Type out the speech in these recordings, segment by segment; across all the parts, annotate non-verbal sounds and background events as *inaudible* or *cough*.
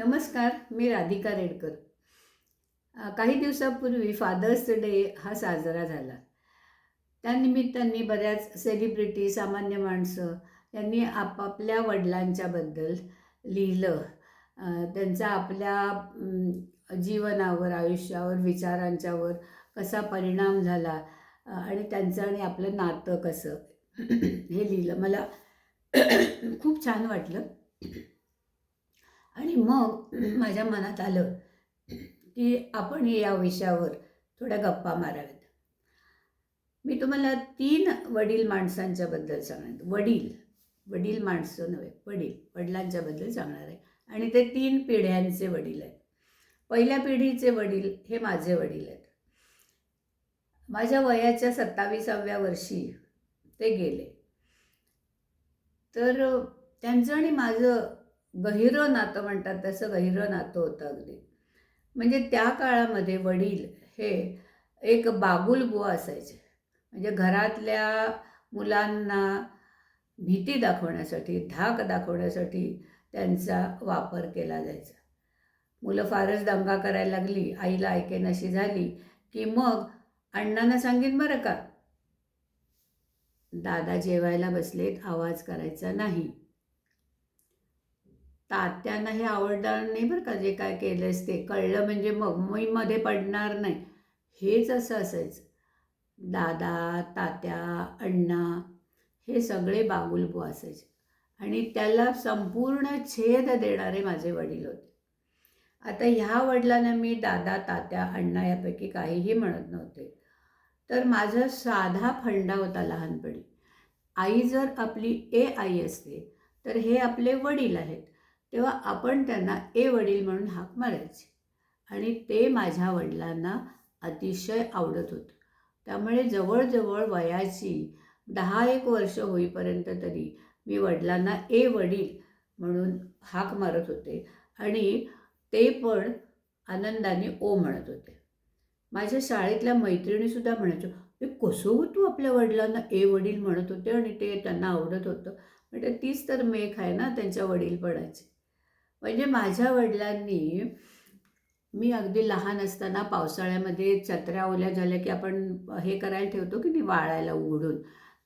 नमस्कार मी राधिका रेडकर. काही दिवसापूर्वी फादर्स डे हा साजरा झाला. त्यानिमित्ताने बऱ्याच सेलिब्रिटी सामान्य माणसं यांनी आपापल्या वडिलांच्याबद्दल लिहिलं. त्यांचा आपल्या जीवनावर आयुष्यावर विचारांच्यावर कसा परिणाम झाला आणि त्यांचं आणि आपलं नातं कसं हे लिहिलं. मला खूप छान वाटलं. आणि मग माझ्या मनात आलं की आपण या विषयावर थोड्या गप्पा माराव्यात. मी तुम्हाला तीन वडील माणसांच्याबद्दल सांगणार. वडील वडील माणसं नव्हे वडील वडिलांच्याबद्दल सांगणार आहे. आणि ते तीन पिढ्यांचे वडील आहेत. पहिल्या पिढीचे वडील हे माझे वडील आहेत. माझ्या वयाच्या सत्ताविसाव्या वर्षी ते गेले. तर त्यांचं आणि माझं गहिरं नातं म्हणतात तसं गहिरं नातं होतं अगदी. म्हणजे त्या काळामध्ये वडील हे एक बागुलबुवा असायचे. म्हणजे घरातल्या मुलांना भीती दाखवण्यासाठी धाक दाखवण्यासाठी त्यांचा वापर केला जायचा. मुलं फारच दंगा करायला लागली आईला ऐकेनाशी झाली की मग अण्णांना सांगेन बरं का दादा जेवायला बसलेत आवाज करायचा नाही. तात्यांना हे आवडणार नाही बरं का जे काय केलंयस ते. कळलं म्हणजे मग मी पडणार नाही. हेच असं असायचं. दादा तात्या अण्णा हे सगळे बागुलबू असायचे. आणि त्याला संपूर्ण छेद देणारे माझे वडील होते. आता ह्या वडिलांना मी दादा तात्या अण्णा यापैकी काहीही म्हणत नव्हते. तर माझा साधा फंडा होता लहानपणी. आई जर आपली ए आई असते तर हे आपले वडील आहेत. तेव्हा आपण त्यांना ए वडील म्हणून हाक मारायची. आणि ते माझ्या वडिलांना अतिशय आवडत होतं. त्यामुळे जवळजवळ वयाची दहा एक वर्ष होईपर्यंत तरी मी वडिलांना ए वडील म्हणून हाक मारत होते. आणि ते पण आनंदाने ओ म्हणत होते. माझ्या शाळेतल्या मैत्रिणीसुद्धा म्हणायचो हे कसं हो तू आपल्या वडिलांना ए वडील म्हणत होते आणि ते त्यांना आवडत होतं? म्हणजे तीच तर मेख आहे ना त्यांच्या वडीलपणाची. म्हणजे माझ्या वडिलांनी मी अगदी लहान असताना पावसाळ्यामध्ये छत्र्या ओल्या झाल्या की आपण हे करायला ठेवतो की नाही वाळायला उघडून.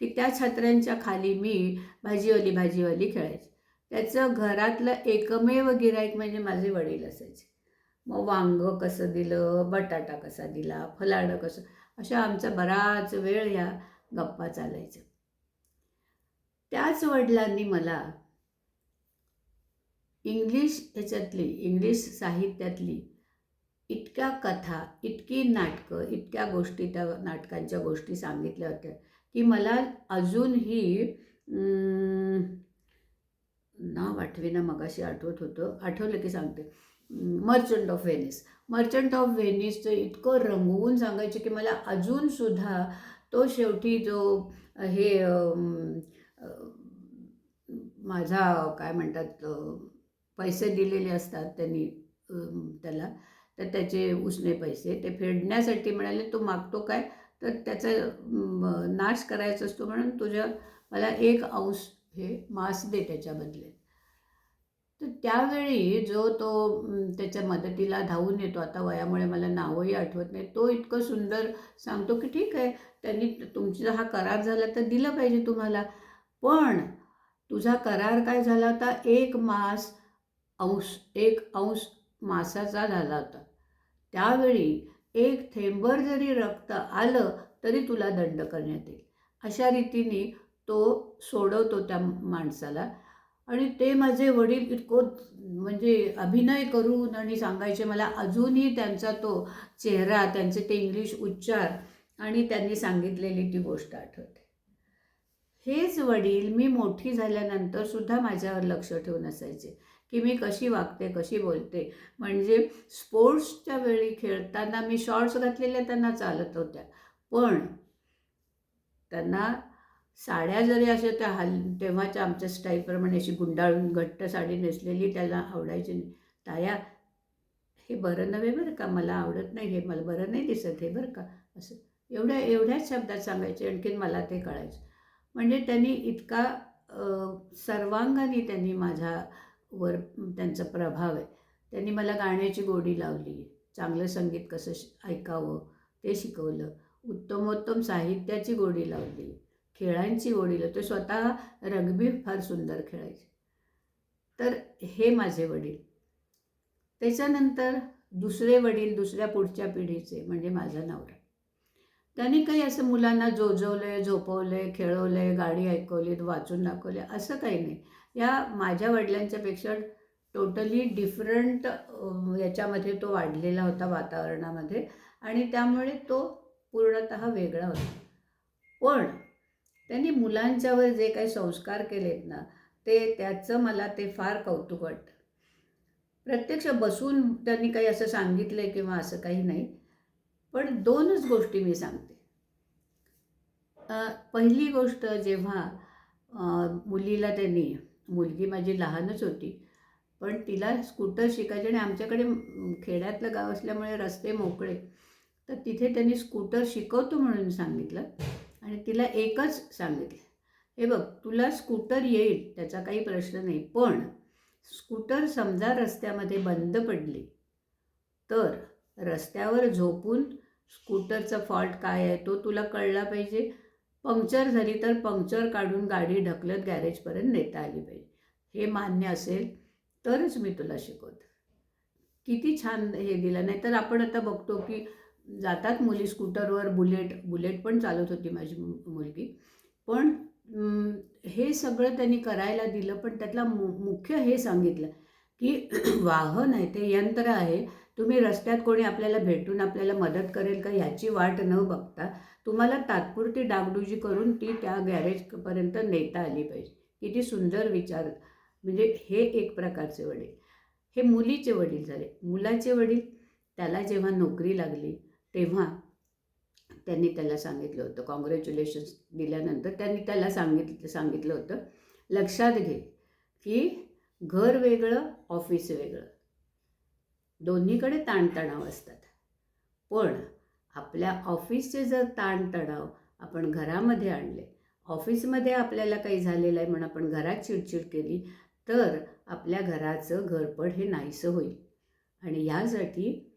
की त्या छत्र्यांच्या खाली मी भाजीवाली भाजीवाली खेळायची. त्याचं घरातलं एकमेव गिराईक म्हणजे माझे वडील असायचे. मग वांगं कसं दिलं बटाटा कसा दिला फलाडं कसं अशा आमचा बराच वेळ ह्या गप्पा चालायचा त्याच वडिलांनी मला इंग्लिश ह्याच्यातली इंग्लिश साहित्यातली इतक्या कथा इतकी नाटकं इतक्या गोष्टी त्या नाटकांच्या गोष्टी सांगितल्या होत्या की मला अजूनही नाव आठवेना मगाशी आठवत होतं. आठवलं की सांगते. Merchant of Venice merchant of व्हेनिसचं इतकं रंगवून सांगायचं की मला अजूनसुद्धा तो शेवटी जो हे माझा काय म्हणतात पैसे दिलेले असतात त्यांनी त्याला. तर त्याचे उसने पैसे ते फेडण्यासाठी म्हणाले तो मागतो काय? तर त्याचा नाश करायचा असतो म्हणून तुझ्या मला एक अंश हे मास दे त्याच्या बदल्यात तर त्यावेळी जो तो त्याच्या मदतीला धावून येतो आता वयामुळे मला नावही आठवत नाही तो इतकं सुंदर सांगतो की ठीक आहे त्यांनी तुमचा हा करार झाला तर दिलं पाहिजे तुम्हाला. पण तुझा करार काय झाला होता? एक मास अंश एक अंश मासाचा झाला होता. त्यावेळी एक थेंबर जरी रक्त आलं तरी तुला दंड करण्यात येईल. अशा रीतीने तो सोडवतो त्या माणसाला. आणि ते माझे वडील इतकं म्हणजे अभिनय करून आणि सांगायचे मला अजूनही त्यांचा तो चेहरा त्यांचे ते इंग्लिश उच्चार आणि त्यांनी सांगितलेली ती गोष्ट आठवते. हेच वडील मी मोठी झाल्यानंतर सुद्धा माझ्यावर लक्ष ठेवून असायचे की मी कशी वागते कशी बोलते. म्हणजे स्पोर्ट्सच्या वेळी खेळताना मी शॉर्ट्स घातलेल्या त्यांना चालत होत्या. पण त्यांना साड्या जरी अशा त्या हल तेव्हाच्या आमच्या स्टाईलप्रमाणे अशी गुंडाळून घट्ट साडी नेसलेली त्याला आवडायची नाही. ताया हे बरं नव्हे बरं का? मला आवडत नाही हे मला बरं नाही दिसत हे बरं का? असं एवढ्या एवढ्याच शब्दात सांगायचे आणखीन मला ते कळायचं. म्हणजे त्यांनी इतका सर्वांगाने त्यांनी माझ्यावर त्यांचा प्रभाव आहे. त्यांनी मला गाण्याची गोडी लावली चांगलं संगीत कसं श- ऐकावं ते शिकवलं उत्तमोत्तम साहित्याची गोडी लावली खेळांची गोडी लावली. ते स्वतः रग्बी फार सुंदर खेळायचे. तर हे माझे वडील. त्याच्यानंतर दुसरे वडील दुसऱ्या पुढच्या पिढीचे म्हणजे माझा नवरा. त्यांनी काही असं मुलांना जोजवलंय झोपवलंय खेळवलंय गाडी ऐकवली वाचून दाखवले असं काही नाही. या माझ्या वडिलांच्यापेक्षा टोटली डिफरंट याच्यामध्ये तो वाढलेला होता वातावरणामध्ये आणि त्यामुळे तो पूर्णतः वेगळा होता. पण त्यांनी मुलांच्यावर जे काही संस्कार केलेत ना ते त्याचं मला ते फार कौतुक वाटतं. प्रत्यक्ष बसून त्यांनी काही असं सांगितलं किंवा असं काही नाही. पण दोनच गोष्टी मी सांगते. पहिली गोष्ट जेव्हा मुलीला त्यांनी मुलगी माझी लहानच होती पण तिला स्कूटर शिकायचे आणि आमच्याकडे खेड्यातलं गाव असल्यामुळे रस्ते मोकळे तर तिथे त्यांनी स्कूटर शिकवतो म्हणून सांगितलं आणि तिला एकच सांगितलं. हे बघ तुला स्कूटर येईल त्याचा काही प्रश्न नाही पण स्कूटर समजा रस्त्यामध्ये बंद पडली तर रस्त्यावर झोपून स्कूटरचा फॉल्ट काय आहे तो तुला कळला पाहिजे. पंक्चर झाली तर पंक्चर काढून गाडी ढकलत गॅरेजपर्यंत नेता आली पाहिजे. हे मान्य असेल तरच मी तुला शिकवतो. किती छान हे दिलं. नाही तर आपण आता बघतो की जातात मुली स्कूटरवर बुलेट बुलेट पण चालत होती माझी मुलगी. पण हे सगळं त्यांनी करायला दिलं पण त्यातला मु मुख्य हे सांगितलं. की *clears throat* वाहन आहे ते यंत्र आहे. तुम्ही रस्त्यात कोणी आपल्याला भेटून आपल्याला मदत करेल का याची वाट न बघता तुम्हाला तात्पुरती डागडुजी करून ती त्या गॅरेजपर्यंत नेता आली पाहिजे. किती सुंदर विचार. म्हणजे हे एक प्रकारचे वडील. हे मुलीचे वडील झाले. मुलाचे वडील त्याला जेव्हा नोकरी लागली तेव्हा त्यांनी त्याला सांगितलं होतं. कॉंग्रॅच्युलेशन्स दिल्यानंतर त्यांनी त्याला सांगितलं सांगितलं होतं. लक्षात घे की घर वेगळं ऑफिस वेगळं. दोन्हीकडे ताणतणाव असतात. पण आपल्या ऑफिसचे जर ताणतणाव आपण घरामध्ये आणले ऑफिसमध्ये आपल्याला काही झालेलं आहे म्हणून आपण घरात चिडचिड केली तर आपल्या घराचं घरपड हे नाहीसं होईल. आणि ह्यासाठी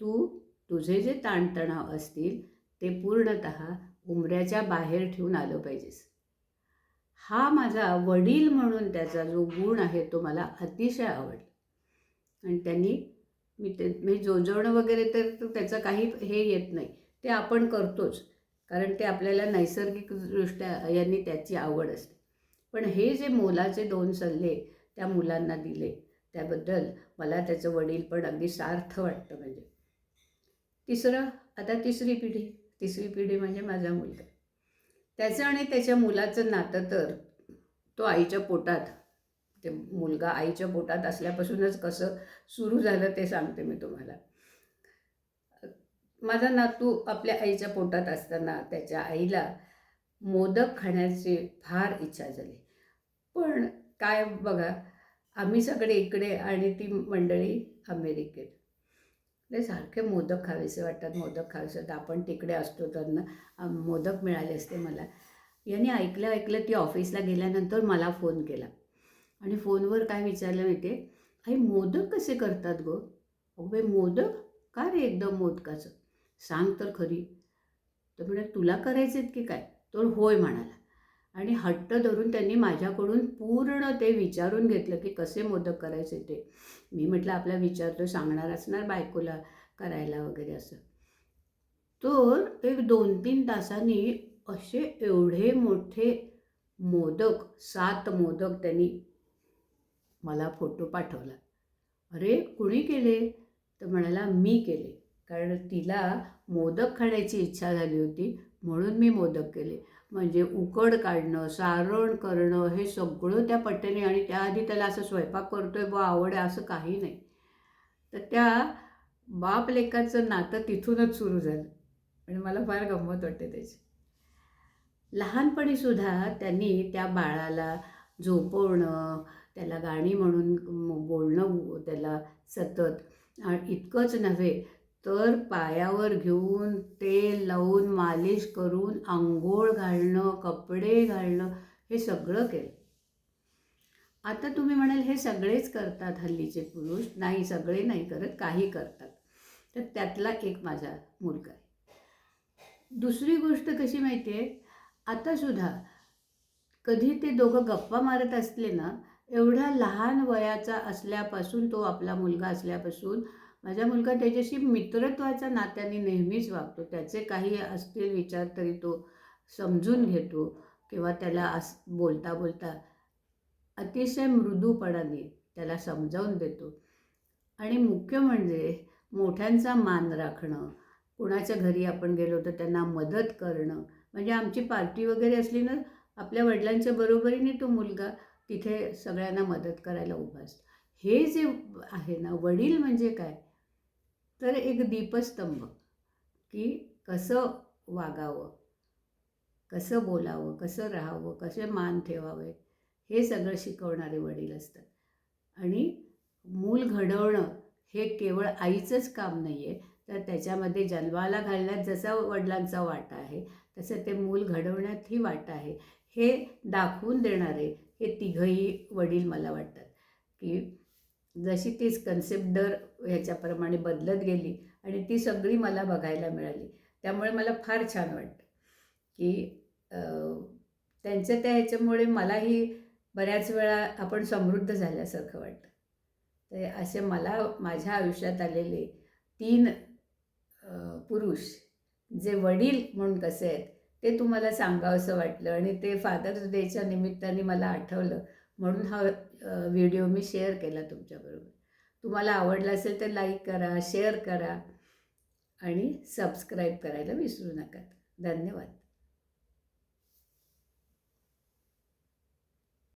तू तुझे जे ताणतणाव असतील ते पूर्णत उमऱ्याच्या बाहेर ठेवून आलं पाहिजेस. हा माझा वडील म्हणून त्याचा जो गुण आहे तो मला अतिशय आवडला. आणि त्यांनी मी ते मी जोजवणं वगैरे तर तर त्याचं काही हे येत नाही. ते आपण करतोच कारण ते आपल्याला नैसर्गिकदृष्ट्या यांनी त्याची आवड असते. पण हे जे मोलाचे दोन सल्ले त्या मुलांना दिले त्याबद्दल मला त्याचं वडील पण अगदी सार्थ वाटतं म्हणजे. तिसरं आता तिसरी पिढी. तिसरी पिढी म्हणजे माझा मुलगा. त्याचं आणि त्याच्या मुलाचं नातं तर तो आईच्या पोटात ते मुलगा आईच्या पोटात असल्यापासूनच कसं सुरू झालं ते सांगते मी तुम्हाला. माझा नातू आपल्या आईच्या पोटात असताना त्याच्या आईला मोदक खाण्याची फार इच्छा झाली. पण काय बघा आम्ही सगळे इकडे आणि ती मंडळी अमेरिकेत. ते सारखे मोदक खावेसे वाटतात मोदक खावेसे वाटतात. आपण तिकडे असतो त्यांना मोदक मिळाले असते मला. यांनी ऐकलं ऐकलं ती ऑफिसला गेल्यानंतर मला फोन केला. आणि फोनवर काय विचारलं माहिती आहे आई मोदक कसे करतात गो? अगो मोदक? का रे एकदम मोदकाचं? सांग तर खरी. तर म्हणे तुला करायचे की काय? तो होय म्हणाला. आणि हट्ट धरून त्यांनी माझ्याकडून पूर्ण ते विचारून घेतलं की कसे मोदक करायचे ते. मी म्हटलं आपला विचार तो सांगणार असणार बायकोला करायला वगैरे असं. तर एक दोन तीन तासांनी असे एवढे मोठे मोदक सात मोदक त्यांनी मला फोटो पाठवला. अरे कुणी केले? तर म्हणाला मी केले. कारण तिला मोदक खाण्याची इच्छा झाली होती म्हणून मी मोदक केले. म्हणजे उकड काढणं सारण करणं हे सगळं त्या पट्ट्याने आणि त्याआधी त्याला असं स्वयंपाक करतोय बा आवड आहे असं काही नाही. तर त्या बाप लेकाचं नातं तिथूनच सुरू झालं आणि मला फार गंमत वाटते त्याची. लहानपणीसुद्धा त्यांनी त्या बाळाला झोपवणं त्याला गाणी म्हणून बोलणं त्याला सतत आणि इतकंच नव्हे तर पायावर घेऊन तेल लावून मालिश करून आंघोळ घालणं कपडे घालणं हे सगळं केलं. आता तुम्ही म्हणाल हे सगळेच करतात हल्लीचे पुरुष. नाही सगळे नाही करत काही करतात. तर त्यातला एक माझा मुलगा आहे. दुसरी गोष्ट कशी माहिती आहे? आतासुद्धा कधी ते दोघं गप्पा मारत असले ना एवढ्या लहान वयाचा असल्यापासून तो आपला मुलगा असल्यापासून माझा मुलगा त्याच्याशी मित्रत्वाच्या नात्याने नेहमीच वागतो. त्याचे काही असतील विचार तरी तो समजून घेतो किंवा त्याला अस बोलता बोलता अतिशय मृदूपणाने त्याला समजावून देतो. आणि मुख्य म्हणजे मोठ्यांचा मान राखणं कुणाच्या घरी आपण गेलो तर त्यांना मदत करणं. म्हणजे आमची पार्टी वगैरे असली ना आपल्या वडिलांच्या बरोबरीने तो मुलगा तिथे सगळ्यांना मदत करायला उभा असतो. हे जे आहे ना वडील म्हणजे काय? तर एक दीपस्तंभ की कसं वागावं कसं बोलावं कसं राहावं कसे मान ठेवावे हे सगळं शिकवणारे वडील असतात. आणि मूल घडवणं हे केवळ आईचंच काम नाही आहे तर त्याच्यामध्ये जन्माला घालण्यात जसा वडिलांचा वाटा आहे तसं ते मूल घडवण्यातही वाटा आहे हे दाखवून देणारे हे तिघही वडील मला वाटतात की जशी तीच कन्सेप्ट दर ह्याच्याप्रमाणे बदलत गेली आणि ती सगळी मला बघायला मिळाली. त्यामुळे मला फार छान वाटतं की त्यांच्या त्या ह्याच्यामुळे मलाही बऱ्याच वेळा आपण समृद्ध झाल्यासारखं वाटतं. तर असे मला माझ्या आयुष्यात आलेले तीन पुरुष जे वडील म्हणून कसे आहेत ते तुम्हाला सांगावंसं वाटलं आणि ते फादर्स डेच्या निमित्ताने मला आठवलं. म्हणून हा व्हिडिओ मी शेअर केला तुमच्याबरोबर. तुम्हाला आवडला असेल तर लाईक करा शेअर करा आणि सबस्क्राईब करायला विसरू नका. धन्यवाद.